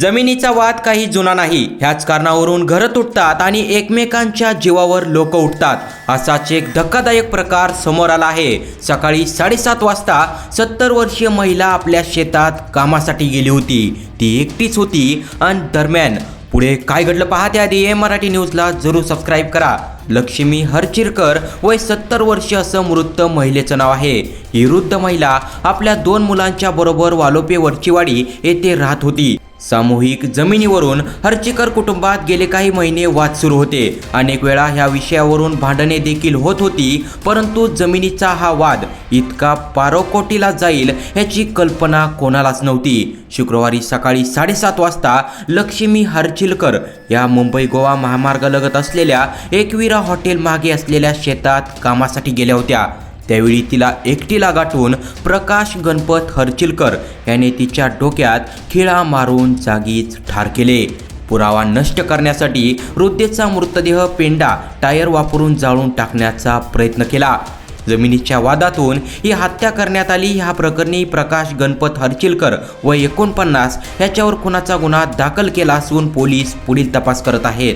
जमिनीचा वाद काही जुना नाही. ह्याच कारणावरून घरं तुटतात आणि एकमेकांच्या जीवावर लोक उठतात. असाच एक धक्कादायक प्रकार समोर आला आहे. सकाळी साडेसात वाजता सत्तर वर्षीय महिला आपल्या शेतात कामासाठी गेली होती. ती एकटीच होती. आणि दरम्यान पुढे काय घडलं पहा त्याआधी ए मराठी न्यूजला जरूर सबस्क्राईब करा. लक्ष्मी हरचिरकर वय सत्तर वर्षीय असं मृत महिलेचं नाव आहे. ही वृद्ध महिला आपल्या दोन मुलांच्या बरोबर वालोपे वरचीवाडी येथे राहत होती. सामूहिक जमिनीवरून हरचिकर कुटुंबात गेले काही महिने वाद सुरू होते. अनेक वेळा ह्या विषयावरून भांडणे देखील होत होती परंतु जमिनीचा हा वाद इतका पारोकोटीला जाईल याची कल्पना कोणालाच नव्हती. शुक्रवारी सकाळी साडेसात वाजता लक्ष्मी हरचिलकर या मुंबई गोवा महामार्गालगत असलेल्या एकविरा हॉटेल मागे असलेल्या शेतात कामासाठी गेल्या होत्या. त्यावेळी तिला एकटीला गाठून प्रकाश गणपत हरचिलकर याने तिच्या डोक्यात खिळा मारून जागीच ठार केले. पुरावा नष्ट करण्यासाठी वृद्धेचा मृतदेह पेंडा टायर वापरून जाळून टाकण्याचा प्रयत्न केला. जमिनीच्या वादातून ही हत्या करण्यात आली. ह्या प्रकरणी प्रकाश गणपत हरचिलकर व एकोणपन्नास याच्यावर खुनाचा गुन्हा दाखल केला असून पोलीस पुढील तपास करत आहेत.